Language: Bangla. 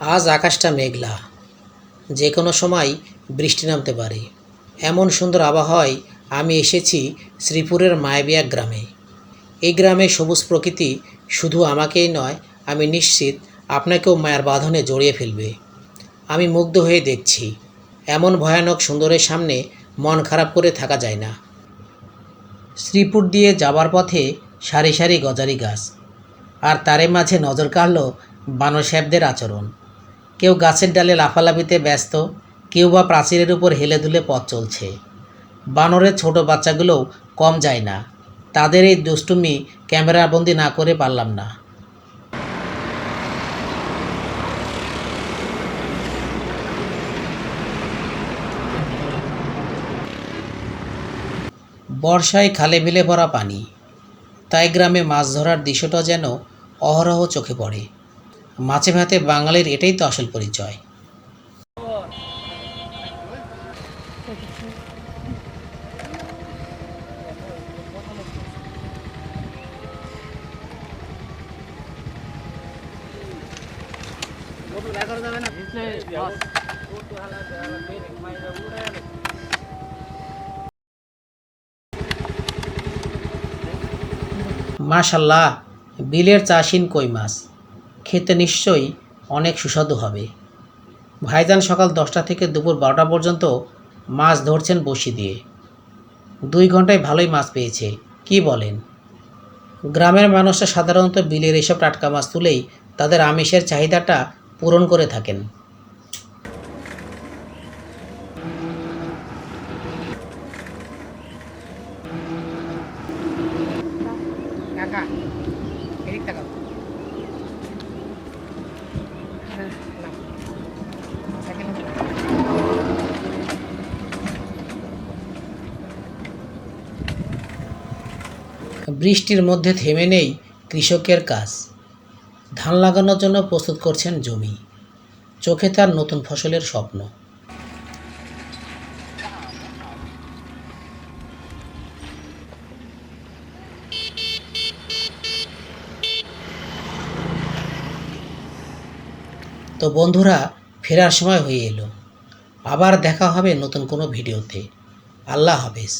আজ আকাশটা মেঘলা। যে কোনো সময় বৃষ্টি নামতে পারে। এমন সুন্দর আবহাওয়ায় আমি এসেছি শ্রীপুরের মায়াবিয়া গ্রামে। এই গ্রামে সবুজ প্রকৃতি শুধু আমাকেই নয়, আমি নিশ্চিত আপনাকেও মায়ের বাঁধনে জড়িয়ে ফেলবে। আমি মুগ্ধ হয়ে দেখছি, এমন ভয়ানক সুন্দরের সামনে মন খারাপ করে থাকা যায় না। শ্রীপুর দিয়ে যাবার পথে সারি সারি গজারি গাছ, আর তারে মাঝে নজর কাড়ল বানর সাহেবদের আচরণ। কেউ গাছের ডালে লাফালাফিতে ব্যস্ত, কেউ বা প্রাচীরের উপর হেলে দুলে পথ চলছে। বানরের ছোট বাচ্চাগুলোও কম যায় না। তাদের এই দুষ্টুমি ক্যামেরাবন্দি না করে পারলাম না। বর্ষায় খালে বিলে ভরা পানি। তাই গ্রামে মাছ ধরার দৃশ্যটা যেন অহরহ চোখে পড়ে। মাছে ভাতে বাঙালির এটাই তো আসল পরিচয়। মাশাল্লাহ বিলের চাষিন কই মাছ? খেতে নিশ্চয়ই অনেক সুস্বাদু হবে। ভাইজান সকাল দশটা থেকে দুপুর বারোটা পর্যন্ত মাছ ধরছেন বসি দিয়ে। দুই ঘন্টায় ভালোই মাছ পেয়েছে, কি বলেন? গ্রামের মানুষরা সাধারণত বিলের এসব টাটকা মাছ তুলেই তাদের আমিষের চাহিদাটা পূরণ করে থাকেন। কাকা বৃষ্টির মধ্যে থেমে নেই কৃষকের কাজ। ধান লাগানোর জন্য প্রস্তুত করছেন জমি। চোখে তার নতুন ফসলের স্বপ্ন। তো বন্ধুরা ফেরার সময় হয়ে এলো। আবার দেখা হবে নতুন কোনো ভিডিওতে। আল্লাহ হাফেজ।